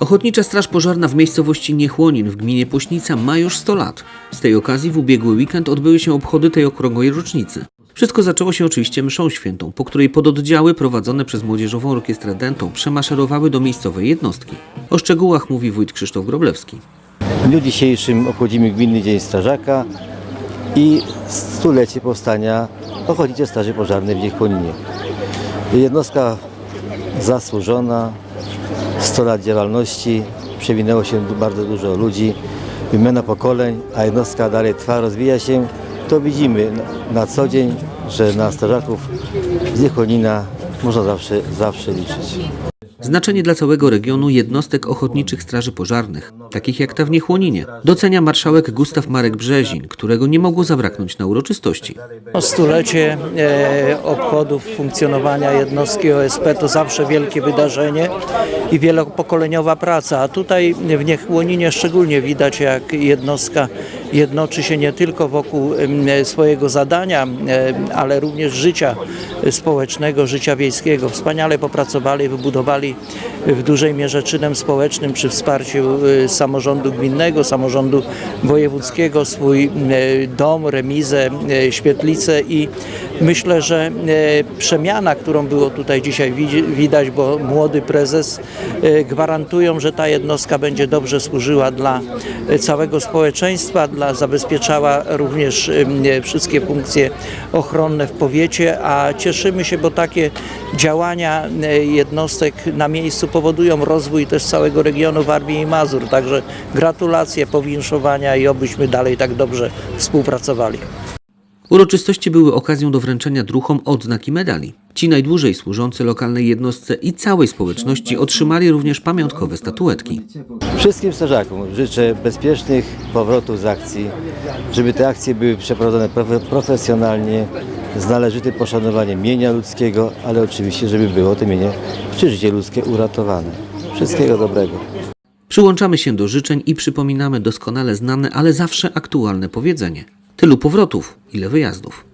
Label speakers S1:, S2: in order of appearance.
S1: Ochotnicza Straż Pożarna w miejscowości Niechłonin w gminie Pośnica ma już 100 lat. Z tej okazji w ubiegły weekend odbyły się obchody tej okrągłej rocznicy. Wszystko zaczęło się oczywiście mszą świętą, po której pododdziały prowadzone przez Młodzieżową Orkiestrę Dentą przemaszerowały do miejscowej jednostki. O szczegółach mówi wójt Krzysztof Groblewski.
S2: W dniu dzisiejszym obchodzimy Gminny Dzień Strażaka i stulecie powstania Ochotniczej Straży Pożarnej w Niechłoninie. Jednostka zasłużona, 100 lat działalności, przewinęło się bardzo dużo ludzi, wymiana pokoleń, a jednostka dalej trwa, rozwija się. To widzimy na, co dzień, że na strażaków z Niechłonina można zawsze, zawsze liczyć.
S1: Znaczenie dla całego regionu jednostek ochotniczych straży pożarnych, takich jak ta w Niechłoninie, docenia marszałek Gustaw Marek Brzezin, którego nie mogło zabraknąć na uroczystości.
S3: No, Stulecie e, obchodów funkcjonowania jednostki OSP to zawsze wielkie wydarzenie i wielopokoleniowa praca. A tutaj w Niechłoninie szczególnie widać, jak jednostka jednoczy się nie tylko wokół swojego zadania, em, ale również życia społecznego, życia wiejskiego. Wspaniale popracowali, wybudowali w dużej mierze czynem społecznym przy wsparciu e, samorządu gminnego, samorządu wojewódzkiego swój e, dom, remizę, e, świetlicę i myślę, że przemiana, którą było tutaj dzisiaj widać, bo młody prezes gwarantują, że ta jednostka będzie dobrze służyła dla całego społeczeństwa, dla zabezpieczała również wszystkie funkcje ochronne w powiecie, a cieszymy się, bo takie działania jednostek na miejscu powodują rozwój też całego regionu Warmii i Mazur. Także gratulacje, powinszowania i obyśmy dalej tak dobrze współpracowali.
S1: Uroczystości były okazją do wręczenia druhom odznak i medali. Ci najdłużej służący lokalnej jednostce i całej społeczności otrzymali również pamiątkowe statuetki.
S2: Wszystkim strażakom życzę bezpiecznych powrotów z akcji, żeby te akcje były przeprowadzone profe- profesjonalnie, z należytym poszanowaniem mienia ludzkiego, ale oczywiście, żeby było to mienie czy życie ludzkie uratowane. Wszystkiego dobrego.
S1: Przyłączamy się do życzeń i przypominamy doskonale znane, ale zawsze aktualne powiedzenie. Tylu powrotów, ile wyjazdów.